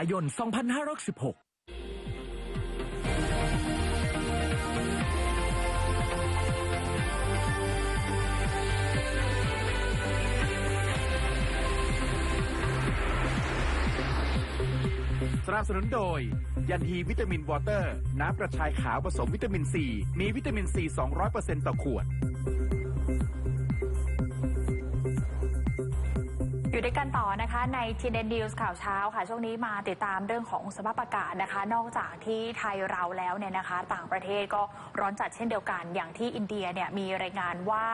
ายน 2516สนับสนุนโดย ยันฮีวิตามินวอเตอร์ น้ำกระชายขาวผสมวิตามินซี มีวิตามินซี 200%ต่อขวด อยู่ด้วยกันต่อนะคะในทีเด็นดิวส์ข่าวเช้าค่ะ ช่วงนี้มาติดตามเรื่องของสภาพอากาศนะคะ นอกจากที่ไทยเราแล้วเนี่ยนะคะ ต่างประเทศก็ร้อนจัดเช่นเดียวกัน อย่างที่อินเดียเนี่ยมีรายงานว่า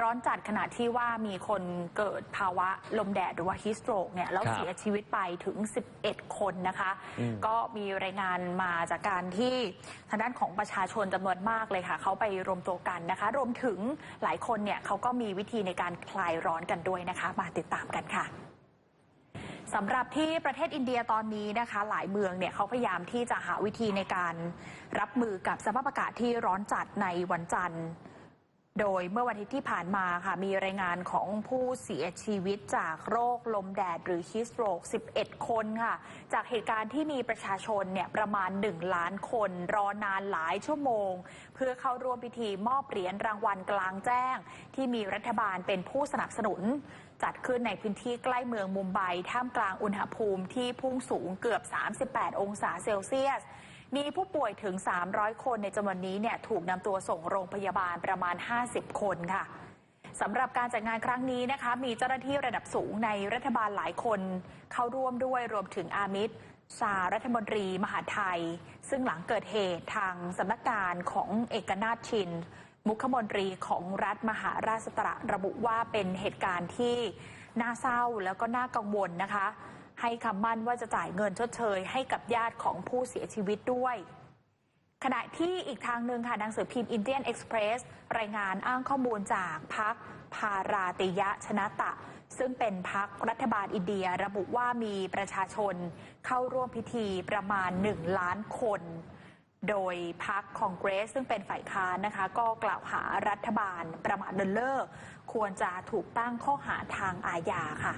ร้อนจัดขณะที่ว่ามีคนเกิดภาวะลมแดดหรือว่าฮิสโตรกเนี่ยแล้วครับเสียชีวิตไปถึง 11 คนนะคะอืมก็มีรายงานมาจากการที่ทางด้านของประชาชนจำนวนมากเลยค่ะเขาไปรวมตัวกันนะคะ รวมถึงหลายคนเนี่ยเขาก็มีวิธีในการคลายร้อนกันด้วยนะคะ มาติดตามกันค่ะ สำหรับที่ประเทศอินเดียตอนนี้นะคะ หลายเมืองเนี่ยเขาพยายามที่จะหาวิธีในการรับมือกับสภาพอากาศที่ร้อนจัดในวันจันทร์ โดยเมื่อวันอาทิตย์ที่ผ่านมาค่ะมีรายงานของผู้เสียชีวิตจากโรคลมแดดหรือฮิสโตรก 11 คนค่ะ จากเหตุการณ์ที่มีประชาชนเนี่ยประมาณ 1 ล้านคน รอนานหลายชั่วโมง เพื่อเข้าร่วมพิธีมอบเหรียญรางวัลกลางแจ้ง ที่มีรัฐบาลเป็นผู้สนับสนุน จัดขึ้นในพื้นที่ใกล้เมืองมุมไบท่ามกลางอุณหภูมิที่พุ่งสูงเกือบ 38 องศาเซลเซียส มีผู้ป่วยถึง 300 คนในจำนวนนี้เนี่ยถูกนำตัวส่งโรงพยาบาลประมาณ 50 คนค่ะสำหรับการจัดงานครั้งนี้นะคะ มีเจ้าหน้าที่ระดับสูงในรัฐบาลหลายคน เข้าร่วมด้วยรวมถึงอามิตรชารัฐมนตรี มหาดไทย ซึ่งหลังเกิดเหตุทางสำนักงานของเอกนาถชิน มุขมนตรีของรัฐมหาราชตระระบุว่าเป็นเหตุการณ์ที่น่าเศร้าแล้วก็น่ากังวลนะคะ ให้คำมั่นว่าจะจ่ายเงินชดเชย ให้กับญาติของผู้เสียชีวิตด้วย ขณะที่อีกทางหนึ่งค่ะหนังสือพิมพ์อินเดียนเอ็กซ์เพรสรายงานอ้างข้อมูลจากพักพาราติยะชนะตะ ซึ่งเป็นพักรัฐบาลอินเดียระบุว่ามีประชาชนเข้าร่วมพิธีประมาณ 1 ล้านคน โดยพักคองเกรส ซึ่งเป็นฝ่ายค้านนะคะ ก็กล่าวหารัฐบาลประมาทเลินเล่อควรจะถูกตั้งข้อหาทางอาญาค่ะ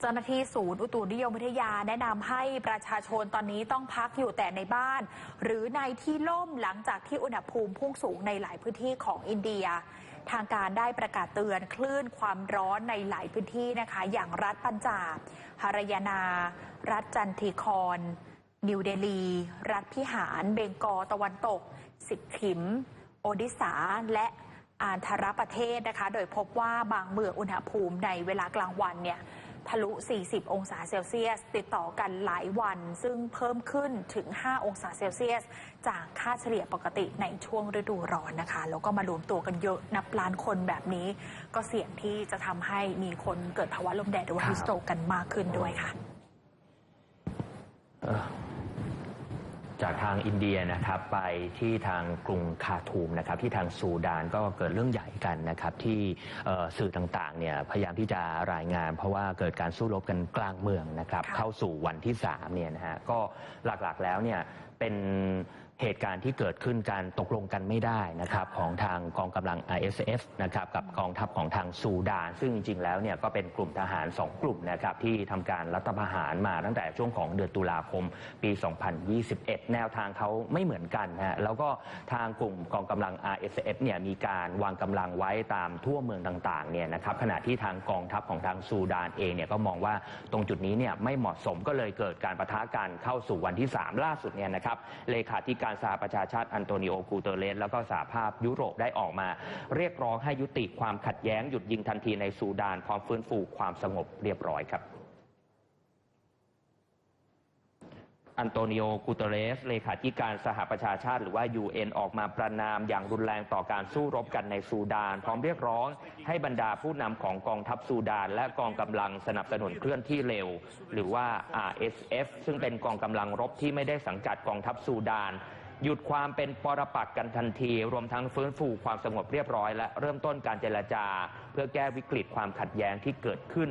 เจ้าหน้าที่ศูนย์อุตุนิยมวิทยาแนะนำให้ประชาชนตอนนี้ต้องพักอยู่แต่ในบ้าน หรือในที่ล่มหลังจากที่อุณหภูมิพุ่งสูงในหลายพื้นที่ของอินเดีย ทางการได้ประกาศเตือนคลื่นความร้อนในหลายพื้นที่นะคะ อย่างรัฐปัญจาบฮารยานา รัฐจันทีคอน นิวเดลี รัฐพิหาร เบงกอลตะวันตก สิกขิม โอดิสาและอานธรประเทศนะคะ โดยพบว่าบางเมืองอุณหภูมิในเวลากลางวันเนี่ย ทะลุ 40 องศาเซลเซียส ติดต่อกันหลายวัน ซึ่งเพิ่มขึ้นถึง 5 องศาเซลเซียส จากค่าเฉลี่ยปกติในช่วงฤดูร้อนนะคะ แล้วก็มารวมตัวกันเยอะนับล้านคนแบบนี้ ก็เสี่ยงที่จะทำให้มีคนเกิดภาวะลมแดดหรือว่าฮิสโตรกกันมากขึ้นด้วยค่ะ จากทางอินเดียนะครับไปที่ทางกรุงคาทูมนะครับที่ทางซูดานก็เกิดเรื่องใหญ่กันนะครับที่เอ่อสื่อต่างๆเนี่ยพยายามที่จะรายงาน เพราะว่าเกิดการสู้รบกันกลางเมืองนะครับค่ะเข้าสู่วันที่3เนี่ยนะฮะก็หลักๆแล้วเนี่ยเป็น เหตุการณ์ที่เกิดขึ้นการตกลงกันไม่ได้นะครับของทางกองกำลัง ISF นะครับกับกองทัพของทางซูดาน ซึ่งจริงๆแล้วเนี่ยก็เป็นกลุ่มทหาร 2 กลุ่มนะครับที่ทำการรัฐประหารมาตั้งแต่ช่วงของเดือนตุลาคมปี 2021 แนวทางเขาไม่เหมือนกันนะฮะแล้วก็ทางกลุ่มกองกำลัง RSF เนี่ยมีการวางกำลังไว้ตามทั่วเมืองต่างๆเนี่ยนะครับขณะที่ทางกองทัพของทางซูดานเองเนี่ยก็มองว่าตรงจุดนี้เนี่ยไม่เหมาะสมก็เลยเกิดการประทะกันเข้าสู่วันที่ 3 ล่าสุดเนี่ยนะครับเลขาธิการสหประชาชาติอันโตนิโอกูเตเรสแล้วก็สหภาพยุโรปได้ออกมา เรียกร้องให้ยุติความขัดแย้งหยุดยิงทันทีในซูดานพร้อมฟื้นฟูความสงบเรียบร้อยครับอันโตนิโอ กูเตเรส เลขาธิการสหประชาชาติ หรือว่า UN ออกมาประนามอย่างรุนแรงต่อการสู้รบกันในซูดาน พร้อมเรียกร้องให้บรรดาผู้นำของกองทัพซูดาน และกองกำลังสนับสนุนเคลื่อนที่เร็ว หรือว่า RSF ซึ่งเป็นกองกำลังรบที่ไม่ได้สังกัดกองทัพซูดาน หยุดความเป็นปรปักษ์กันทันที รวมทั้งฟื้นฟูความสงบเรียบร้อย และเริ่มต้นการเจรจา เพื่อแก้วิกฤตความขัดแย้งที่เกิดขึ้น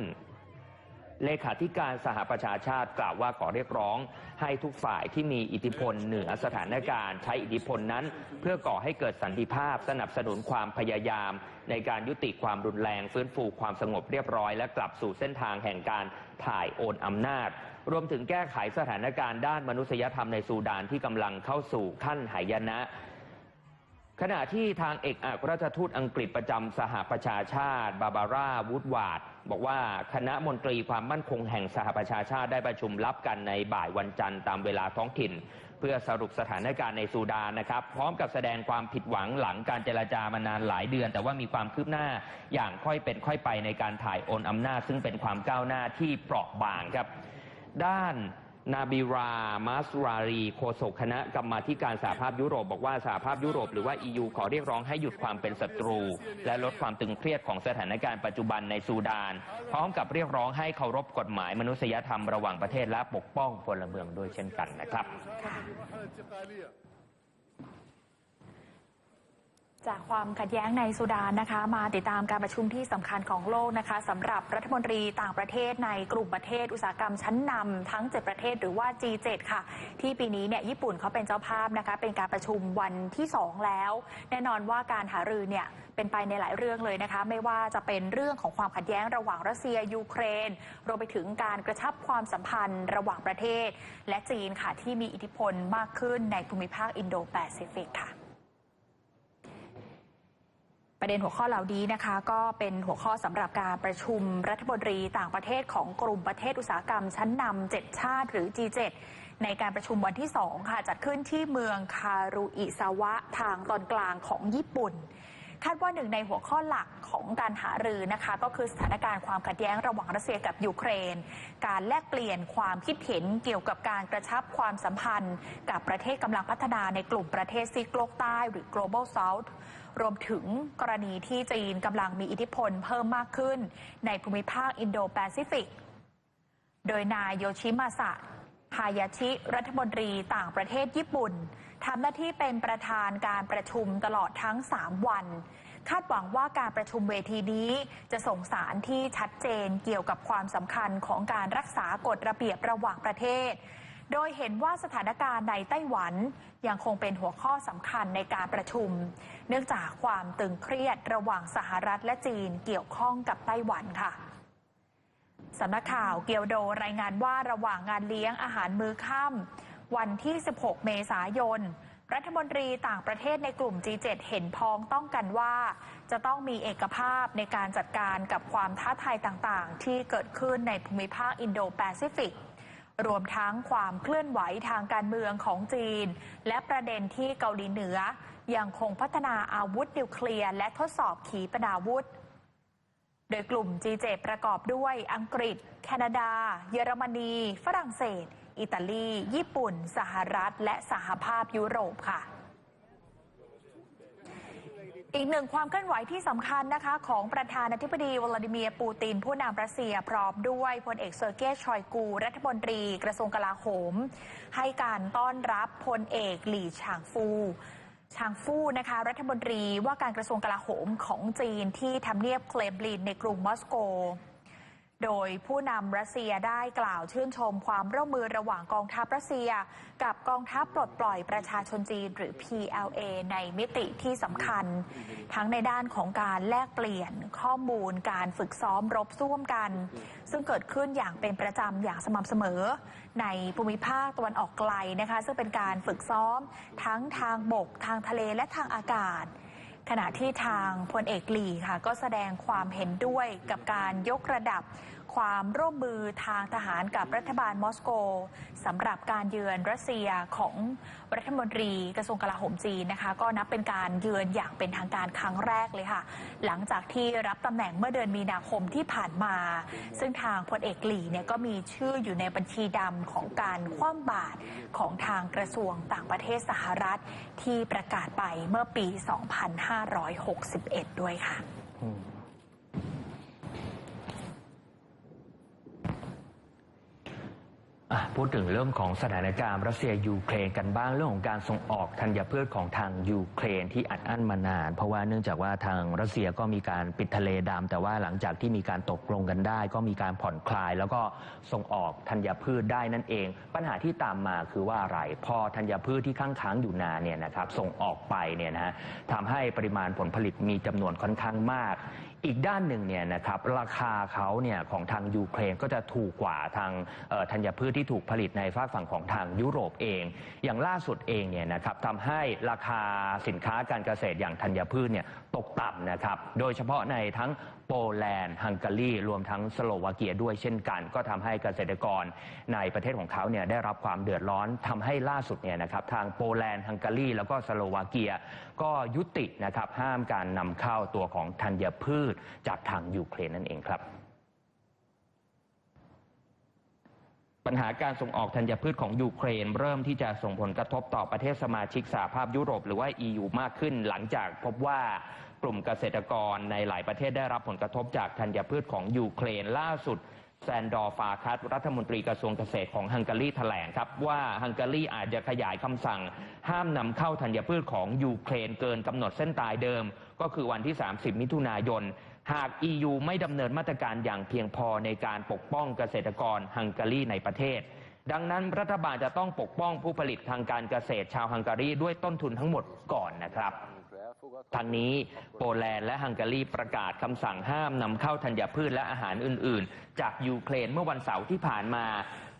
เลขาธิการสหประชาชาติกล่าวว่าขอเรียกร้อง ให้ทุกฝ่ายที่มีอิทธิพลเหนือสถานการณ์ใช้อิทธิพลนั้น เพื่อก่อให้เกิดสันติภาพ สนับสนุนความพยายาม ในการยุติความรุนแรง ฟื้นฟูความสงบเรียบร้อย และกลับสู่เส้นทางแห่งการถ่ายโอนอำนาจ รวมถึงแก้ไขสถานการณ์ด้านมนุษยธรรมในซูดานที่กำลังเข้าสู่ขั้นหายนะ ขณะที่ทางเอกอัครราชทูตอังกฤษประจำสหประชาชาติบาบาร่าวูดวาดบอกว่าคณะมนตรีความมั่นคงแห่งสหประชาชาติได้ประชุมลับกันในบ่ายวันจันทร์ตามเวลาท้องถิ่น เพื่อสรุปสถานการณ์ในซูดานนะครับ พร้อมกับแสดงความผิดหวังหลังการเจรจามานานหลายเดือน แต่ว่ามีความคืบหน้าอย่างค่อยเป็นค่อยไปในการถ่ายโอนอำนาจ ซึ่งเป็นความก้าวหน้าที่เปราะบางครับ ด้านนาบิรามาสรารีโฆษกคณะกรรมาธิการสหภาพยุโรปบอกว่าสหภาพยุโรปหรือว่า EU ขอเรียกร้องให้หยุดความเป็นศัตรู และลดความตึงเครียดของสถานการณ์ปัจจุบันในซูดาน พร้อมกับเรียกร้องให้เคารพกฎหมายมนุษยธรรมระหว่างประเทศและปกป้องพลเมืองด้วยเช่นกันนะครับ จากความขัดแย้งในสุดานนะคะ มาติดตามการประชุมที่สำคัญของโลกนะคะสำหรับรัฐมนตรีต่างประเทศในกลุ่มประเทศอุตสาหกรรมชั้นนำทั้ง 7 ประเทศหรือว่า G7 ค่ะ ที่ปีนี้เนี่ยญี่ปุ่นเขาเป็นเจ้าภาพนะคะ เป็นการประชุมวันที่ 2 แล้ว แน่นอนว่าการหารือเนี่ยเป็นไปในหลายเรื่องเลยนะคะ ไม่ว่าจะเป็นเรื่องของความขัดแย้งระหว่างรัสเซียยูเครนรวมไปถึงการกระชับความสัมพันธ์ระหว่างประเทศ และจีนค่ะที่มีอิทธิพลมากขึ้นในภูมิภาคอินโดแปซิฟิกค่ะ ประเด็นหัวข้อเหล่านี้นะคะ ก็เป็นหัวข้อสำหรับการประชุมรัฐมนตรีต่างประเทศของกลุ่มประเทศอุตสาหกรรม ชั้นนำ7ชาติหรือ G7 ในการประชุมวันที่ 2 ค่ะ จัดขึ้นที่เมืองคารุอิซาวะทางตอนกลางของญี่ปุ่น คาดว่าหนึ่งในหัวข้อหลักของการหารือนะคะ ก็คือสถานการณ์ความขัดแย้งระหว่างรัสเซียกับยูเครน การแลกเปลี่ยนความคิดเห็นเกี่ยวกับการกระชับความสัมพันธ์ กับประเทศกำลังพัฒนาในกลุ่มประเทศซีกโลกใต้หรือ global south รวมถึงกรณีที่จีนกำลังมีอิทธิพลเพิ่มมากขึ้น ในภูมิภาคอินโดแปซิฟิก โดยนายโยชิมาสะฮายาชิ รัฐมนตรีต่างประเทศญี่ปุ่น ทำหน้าที่เป็นประธานการประชุมตลอดทั้ง 3 วัน คาดหวังว่าการประชุมเวทีนี้จะส่งสารที่ชัดเจนเกี่ยวกับความสำคัญของการรักษากฎระเบียบระหว่างประเทศ โดยเห็นว่าสถานการณ์ในไต้หวันยังคงเป็นหัวข้อสำคัญในการประชุม เนื่องจากความตึงเครียดระหว่างสหรัฐและจีนเกี่ยวข้องกับไต้หวันค่ะสำนักข่าวเกียวโดรายงานว่าระหว่างงานเลี้ยงอาหารมื้อค่ำ วันที่ 16 เมษายน รัฐมนตรีต่างประเทศในกลุ่ม G7 เห็นพ้องต้องกันว่า จะต้องมีเอกภาพในการจัดการกับความท้าทายต่างๆ ที่เกิดขึ้นในภูมิภาคอินโดแปซิฟิกรวมทั้งความเคลื่อนไหวทางการเมืองของจีน และประเด็นที่เกาหลีเหนือ ยังคงพัฒนาอาวุธนิวเคลียร์และทดสอบขีปนาวุธ โดยกลุ่ม G7 ประกอบด้วยอังกฤษ แคนาดา เยอรมนี ฝรั่งเศสอิตาลี ญี่ปุ่น สหรัฐ และสหภาพยุโรปค่ะอีกหนึ่งความเคลื่อนไหวที่สำคัญนะคะของประธานาธิบดีวลาดิเมียร์ปูติน ผู้นำรัสเซียพร้อมด้วยพลเอกเซอร์เกย์ชอยกู รัฐมนตรีกระทรวงกลาโหม ให้การต้อนรับพลเอกหลี่ฉางฟูชางฟู่นะคะ รัฐมนตรีว่าการกระทรวงกลาโหมของจีนที่ทำเนียบเคลมลินในกรุงมอสโก โดยผู้นำรัสเซียได้กล่าวชื่นชมความร่วมมือระหว่างกองทัพรัสเซีย กับกองทัพปลดปล่อยประชาชนจีนหรือ PLA ในมิติที่สำคัญ ทั้งในด้านของการแลกเปลี่ยนข้อมูลการฝึกซ้อมรบร่วมกัน ซึ่งเกิดขึ้นอย่างเป็นประจำอย่างสม่ำเสมอ ในภูมิภาคตะวันออกไกลนะคะ ซึ่งเป็นการฝึกซ้อม ทั้งทางบกทางทะเลและทางอากาศ ขณะที่ทางพลเอกหลีค่ะ ก็แสดงความเห็นด้วยกับการยกระดับ ความร่วมมือทางทหารกับรัฐบาลมอสโกสำหรับการเยือนรัสเซียของรัฐมนตรีกระทรวงกลาโหมจีนนะคะ ก็นับเป็นการเยือนอย่างเป็นทางการครั้งแรกเลยค่ะ หลังจากที่รับตำแหน่งเมื่อเดือนมีนาคมที่ผ่านมา ซึ่งทางพลเอกหลี่เนี่ยก็มีชื่ออยู่ในบัญชีดำของการคว่ำบาตรของทางกระทรวงต่างประเทศสหรัฐที่ประกาศไปเมื่อปี 2561 ด้วยค่ะ อะพูดถึงเรื่องของสถานการณ์รัสเซียยูเครนกันบ้างเรื่องของการส่งออกธัญพืชของทางยูเครนที่อัดอั้นมานาน เพราะว่าเนื่องจากว่าทางรัสเซียก็มีการปิดทะเลดำแต่ว่าหลังจากที่มีการตกลงกันได้ ก็มีการผ่อนคลาย แล้วก็ส่งออกธัญพืชได้นั่นเอง ปัญหาที่ตามมาคือว่าอะไรพอธัญพืชที่ค้างค้างอยู่นานเนี่ยนะครับส่งออกไปเนี่ยนะฮะทำให้ปริมาณผลผลิตมีจำนวนค่อนข้างมาก อีกด้านหนึ่งเนี่ยนะครับราคาเขาเนี่ยของทางยูเครนก็จะถูกกว่าทางธัญพืชที่ถูกผลิตในฝากฝั่งของทางยุโรปเอง อย่างล่าสุดเองเนี่ยนะครับทำให้ราคาสินค้าการเกษตรอย่างธัญพืชเนี่ยตกต่ำนะครับ โดยเฉพาะในทั้ง โปแลนด์ฮังการีรวมทั้งสโลวาเกียด้วยเช่นกัน ก็ทำให้เกษตรกรในประเทศของเขาเนี่ยได้รับความเดือดร้อนทำให้ล่าสุดเนี่ยนะครับทางโปแลนด์ฮังการีแล้วก็สโลวาเกีย ก็ยุตินะครับห้ามการนำเข้าตัวของธัญพืชจากทางยูเครนนั่นเองครับปัญหาการส่งออกธัญพืชของยูเครน เริ่มที่จะส่งผลกระทบต่อประเทศสมาชิกสหภาพยุโรปหรือว่า EU มากขึ้น หลังจากพบว่า กลุ่มเกษตรกรในหลายประเทศได้รับผลกระทบจากธัญพืชของยูเครนล่าสุดแซนดอร์ฟาคัสรัฐมนตรีกระทรวงเกษตรของฮังการีแถลงครับ ว่าฮังการีอาจจะขยายคำสั่ง ห้ามนำเข้าธัญพืชของยูเครนเกินกำหนดเส้นตายเดิม ก็คือวันที่ 30 มิถุนายน หาก EU ไม่ดำเนินมาตรการอย่างเพียงพอในการปกป้องเกษตรกรฮังการีในประเทศ ดังนั้นรัฐบาลจะต้องปกป้องผู้ผลิตทางการเกษตรชาวฮังการีด้วยต้นทุนทั้งหมดก่อนนะครับ ทางนี้โปแลนด์และฮังการีประกาศคำสั่งห้ามนำเข้าธัญพืชและอาหารอื่น ๆ จากยูเครนเมื่อวันเสาร์ที่ผ่านมา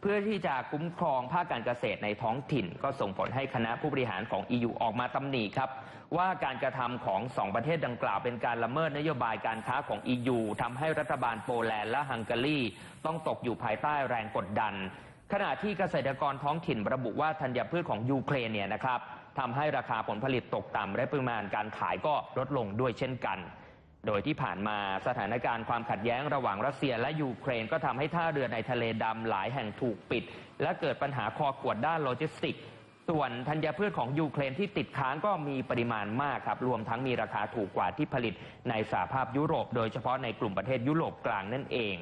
เพื่อที่จะคุ้มครองภาคการเกษตรในท้องถิ่น ก็ส่งผลให้คณะผู้บริหารของ EU ออกมาตำหนิครับ ว่าการกระทำของสองประเทศดังกล่าวเป็นการละเมิดนโยบายการค้าของ EU ทำให้รัฐบาลโปแลนด์และฮังการีต้องตกอยู่ภายใต้แรงกดดัน ขณะที่เกษตรกรท้องถิ่นระบุว่าธัญพืชของยูเครนเนี่ยนะครับ ทำให้ราคาผลผลิตตกต่ำและปริมาณการขายก็ลดลงด้วยเช่นกัน โดยที่ผ่านมาสถานการณ์ความขัดแย้งระหว่างรัสเซียและยูเครนก็ทำให้ท่าเรือในทะเลดำหลายแห่งถูกปิด และเกิดปัญหาคอขวดด้านโลจิสติกส์ส่วนธัญพืชของยูเครนที่ติดค้างก็มีปริมาณมากครับ รวมทั้งมีราคาถูกกว่าที่ผลิตในสหภาพยุโรป โดยเฉพาะในกลุ่มประเทศยุโรปกลางนั่นเอง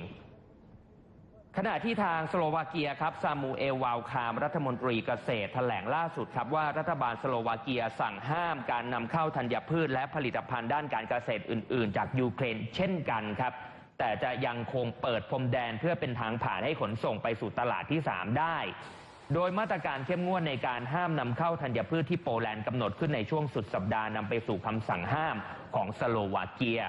ขณะที่ทางสโลวาเกียครับซามูเอลวาลคาม รัฐมนตรีเกษตรแถลงล่าสุดครับว่ารัฐบาลสโลวาเกียสั่งห้ามการนำเข้าธัญพืชและผลิตภัณฑ์ด้านการเกษตรอื่น ๆ จากยูเครนเช่นกันครับ แต่จะยังคงเปิดพรมแดนเพื่อเป็นทางผ่านให้ขนส่งไปสู่ตลาดที่ 3 ได้ โดยมาตรการเข้มงวดในการห้ามนำเข้าธัญพืชที่โปแลนด์กำหนดขึ้นในช่วงสุดสัปดาห์นำไปสู่คำสั่งห้ามของสโลวาเกีย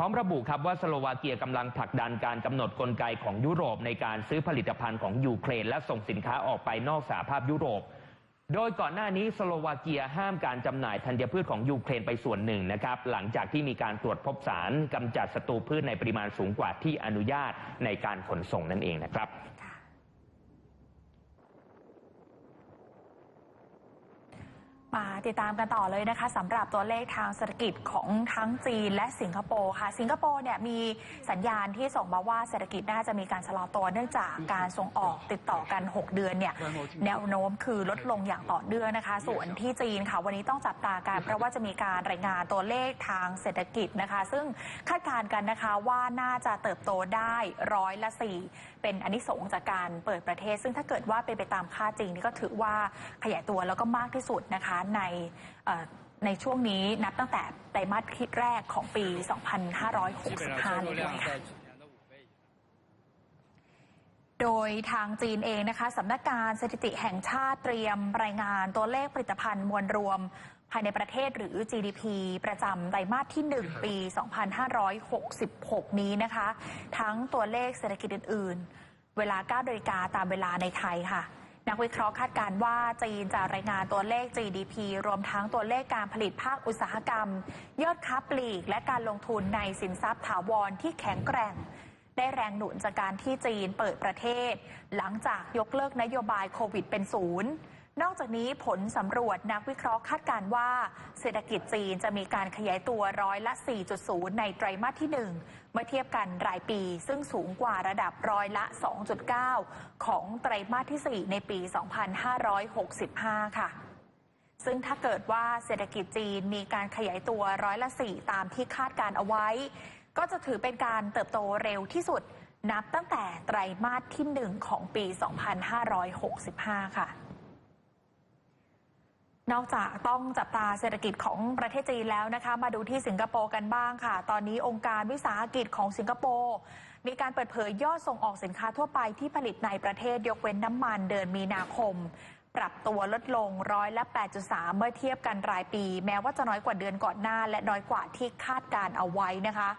พร้อมระบุครับว่าสโลวาเกียกำลังผลักดันการกำหนดกลไกของยุโรปในการซื้อผลิตภัณฑ์ของยูเครน และส่งสินค้าออกไปนอกสหภาพยุโรป โดยก่อนหน้านี้สโลวาเกียห้ามการจำหน่ายธัญพืชของยูเครนไปส่วนหนึ่งนะครับหลังจากที่มีการตรวจพบสารกำจัดศัตรูพืชในปริมาณสูงกว่าที่อนุญาตในการขนส่งนั่นเองนะครับ มาติดตามกันต่อเลยนะคะสำหรับตัวเลขทางเศรษฐกิจของทั้งจีนและสิงคโปร์ค่ะ สิงคโปร์เนี่ยมีสัญญาณที่ส่งมาว่าเศรษฐกิจน่าจะมีการชะลอตัวเนื่องจากการส่งออกติดต่อกัน 6 เดือนเนี่ยแนวโน้มคือลดลงอย่างต่อเนื่องนะคะ ส่วนที่จีนค่ะวันนี้ต้องจับตากันเพราะว่าจะมีการรายงานตัวเลขทางเศรษฐกิจนะคะ ซึ่งคาดการณ์กันนะคะว่าน่าจะเติบโตได้ร้อยละสี่เป็นอันนิสงจากการเปิดประเทศ ซึ่งถ้าเกิดว่าเป็นไปตามค่าจริงนี่ก็ถือว่าขยายตัวแล้วก็มากที่สุดนะคะในเอ่อในช่วงนี้นับตั้งแต่ไตรมาสที่แรกของปี 2565เลยด้วยค่ะโดยทางจีนเองนะคะสำนักงานสถิติแห่งชาติเตรียมรายงานตัวเลขผลิตภัณฑ์มวลรวม ภายในประเทศหรือ GDP ประจำไตรมาสที่ 1 ปี 2566 นี้นะคะ ทั้งตัวเลขเศรษฐกิจอื่น ๆ เวลา9นาฬิกาตามเวลาในไทยค่ะ นักวิเคราะห์คาดการณ์ว่าจีนจะรายงานตัวเลข GDP รวมทั้งตัวเลขการผลิตภาคอุตสาหกรรม ยอดค้าปลีก และการลงทุนในสินทรัพย์ถาวรที่แข็งแกร่ง ได้แรงหนุนจากการที่จีนเปิดประเทศ หลังจากยกเลิกนโยบายโควิดเป็นศูนย์ นอกจากนี้ผลสำรวจนักวิเคราะห์คาดการณ์ว่า เศรษฐกิจจีนจะมีการขยายตัวร้อยละ 4.0 ในไตรมาสที่ 1 เมื่อเทียบกันรายปี ซึ่งสูงกว่าระดับร้อยละ 2.9 ของไตรมาสที่ 4 ในปี 2565 ค่ะซึ่งถ้าเกิดว่าเศรษฐกิจจีนมีการขยายตัวร้อยละ4ตามที่คาดการเอาไว้ ก็จะถือเป็นการเติบโตเร็วที่สุด นับตั้งแต่ไตรมาสที่ 1 ของปี 2565 ค่ะ นอกจากต้องจับตาเศรษฐกิจของประเทศจีนแล้วนะคะ มาดูที่สิงคโปร์กันบ้างค่ะ ตอนนี้องค์การวิสาหกิจของสิงคโปร์มีการเปิดเผยยอดส่งออกสินค้าทั่วไปที่ผลิตในประเทศยกเว้นน้ำมันเดือนมีนาคม ปรับตัวลดลงร้อยละ 8.3 เมื่อเทียบกันรายปี แม้ว่าจะน้อยกว่าเดือนก่อนหน้า และน้อยกว่าที่คาดการเอาไว้นะคะ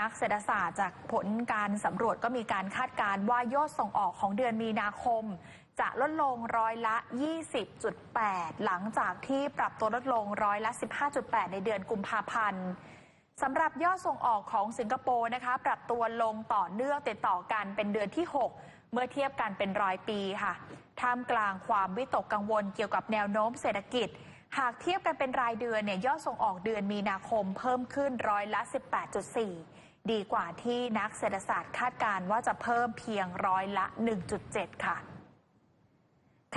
นักเศรษฐศาสตร์จากผลการสำรวจก็มีการคาดการณ์ว่ายอดส่งออกของเดือนมีนาคม จะลดลงร้อยละ 20.8 หลังจากที่ปรับตัวลดลงร้อยละ 15.8 ในเดือนกุมภาพันธ์สำหรับยอดส่งออกของสิงคโปร์นะคะ ปรับตัวลงต่อเนื่องติดต่อกันเป็นเดือนที่ 6 เมื่อเทียบกันเป็นรายปีค่ะท่ามกลางความวิตกกังวลเกี่ยวกับแนวโน้มเศรษฐกิจ หากเทียบกันเป็นรายเดือนเนี่ยยอดส่งออกเดือนมีนาคมเพิ่มขึ้นร้อยละ 18.4 ดีกว่าที่นักเศรษฐศาสตร์คาดการณ์ว่าจะเพิ่มเพียงร้อยละ 1.7 ค่ะ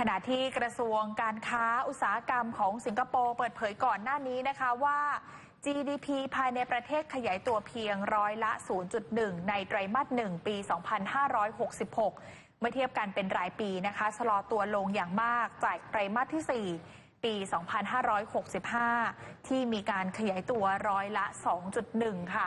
ขณะที่กระทรวงการค้าอุตสาหกรรมของสิงคโปร์เปิดเผยก่อนหน้านี้นะคะว่า GDP ภายในประเทศขยายตัวเพียงร้อยละ 0.1 ในไตรมาส 1 ปี 2566 เมื่อเทียบกันเป็นรายปีนะคะชะลอตัวลงอย่างมากจากไตรมาสที่ 4 ปี 2565 ที่มีการขยายตัวร้อยละ 2.1 ค่ะ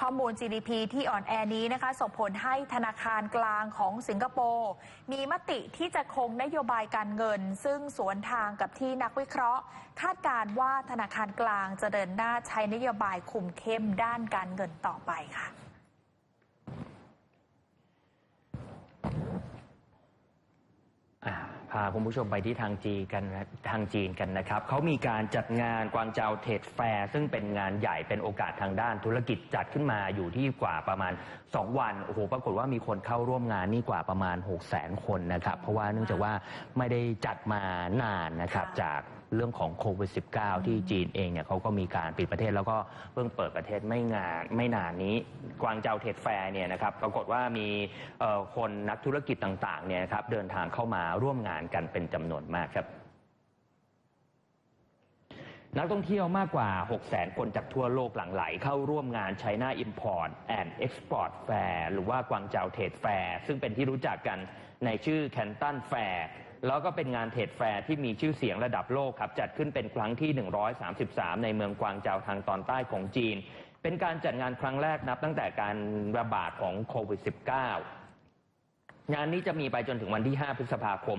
ข้อมูล GDP ที่อ่อนแอนี้นะคะส่งผลให้ธนาคารกลางของสิงคโปร์มีมติที่จะคงนโยบายการเงิน ซึ่งสวนทางกับที่นักวิเคราะห์ คาดการว่าธนาคารกลางจะเดินหน้าใช้นโยบายคุมเข้มด้านการเงินต่อไปค่ะ อ่า พาคุณผู้ชมไปที่ทางจีนกันนะทางจีนกันนะครับเขามีการจัดงานกวางเจาเทรดแฟร์ซึ่งเป็นงานใหญ่เป็นโอกาสทางด้านธุรกิจจัดขึ้นมาอยู่ที่กว่าประมาณ 2 วันโอ้โหปรากฏว่ามีคนเข้าร่วมงานนี่กว่าประมาณ 6 0 0 0 0 0 คนนะครับ เพราะว่าเนื่องจากว่าไม่ได้จัดมานานนะครับจาก เรื่องของโควิด -19 ที่จีนเองเนี่ยเขาก็มีการปิดประเทศแล้วก็เพิ่งเปิดประเทศไม่งานไม่นานนี้กวางเจาเทรดแฟร์เนี่ยนะครับปรากฏว่ามีเอ่อคนนักธุรกิจต่างๆเนี่ยนะครับเดินทางเข้ามาร่วมงานกันเป็นจำนวนมากครับนักท่องเที่ยวมากกว่า 600,000 คนจากทั่วโลกหลั่งไหลเข้าร่วมงาน China Import and Export Fair หรือว่ากวางเจาเทรดแฟร์ซึ่งเป็นที่รู้จักกันในชื่อ Canton Fair แล้วก็เป็นงานเทรดแฟร์ที่มีชื่อเสียงระดับโลกครับ จัดขึ้นเป็นครั้งที่ 133 ในเมืองกวางเจาทางตอนใต้ของจีน เป็นการจัดงานครั้งแรกนับตั้งแต่การระบาดของโควิด -19 งานนี้จะมีไปจนถึงวันที่ 5 พฤษภาคม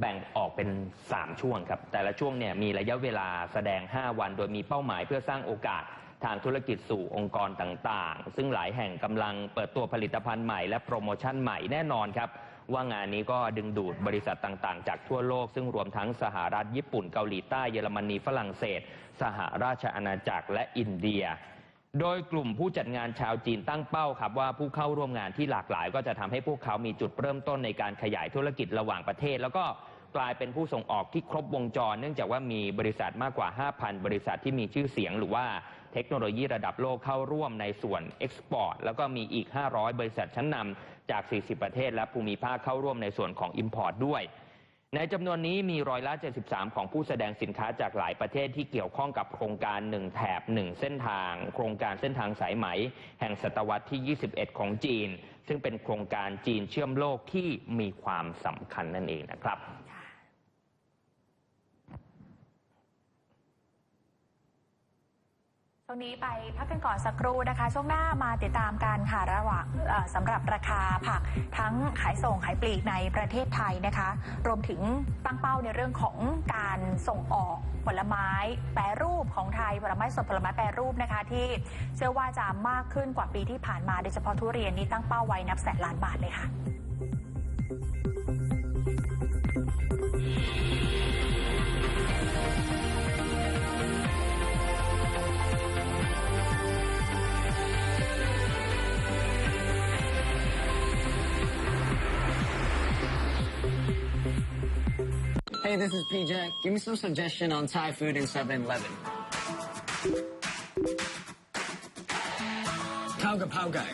แบ่งออกเป็น 3 ช่วงครับ แต่ละช่วงเนี่ยมีระยะเวลาแสดง 5 วัน โดยมีเป้าหมายเพื่อสร้างโอกาสทางธุรกิจสู่องค์กรต่างๆ ซึ่งหลายแห่งกำลังเปิดตัวผลิตภัณฑ์ใหม่และโปรโมชั่นใหม่แน่นอนครับ ว่างานนี้ก็ดึงดูดบริษัทต่างๆ จากทั่วโลก ซึ่งรวมทั้งสหรัฐญี่ปุ่นเกาหลีใต้เยอรมนีฝรั่งเศส สหราชอาณาจักรและอินเดียโดยกลุ่มผู้จัดงานชาวจีนตั้งเป้าครับว่าผู้เข้าร่วมงานที่หลากหลาย ก็จะทำให้พวกเขามีจุดเริ่มต้นในการขยายธุรกิจระหว่างประเทศ แล้วก็กลายเป็นผู้ส่งออกที่ครบวงจร เนื่องจากว่ามีบริษัทมากกว่า 5,000 บริษัทที่มีชื่อเสียง หรือว่าเทคโนโลยีระดับโลกเข้าร่วมในส่วนเอ็กซ์พอร์ตแล้วก็มีอีก 500 บริษัทชั้นนำ จาก 40 ประเทศและภูมิภาคเข้าร่วมในส่วนของ Import ด้วย ในจำนวนนี้มีร้อยละ 73 ของผู้แสดงสินค้าจากหลายประเทศที่เกี่ยวข้องกับโครงการ 1 แถบ 1 เส้นทาง โครงการเส้นทางสายไหม แห่งศตวรรษที่ 21 ของจีน ซึ่งเป็นโครงการจีนเชื่อมโลกที่มีความสำคัญนั่นเองนะครับ ช่วงนี้ไปพักกันก่อนสักครู่นะคะ ช่วงหน้ามาติดตามกันค่ะระหว่างสำหรับราคาผักทั้งขายส่งขายปลีกในประเทศไทยนะคะ รวมถึงตั้งเป้าในเรื่องของการส่งออกผลไม้ แปรรูปของไทยผลไม้สดผลไม้แปรรูปนะคะ ที่เชื่อว่าจะมากขึ้นกว่าปีที่ผ่านมาโดยเฉพาะทุเรียนนี้ตั้งเป้าไว้นับแสนล้านบาทเลยค่ะ Hey, this is PJ. Give me some suggestion on Thai food in 7-Eleven. ข้าวกะเพราไก่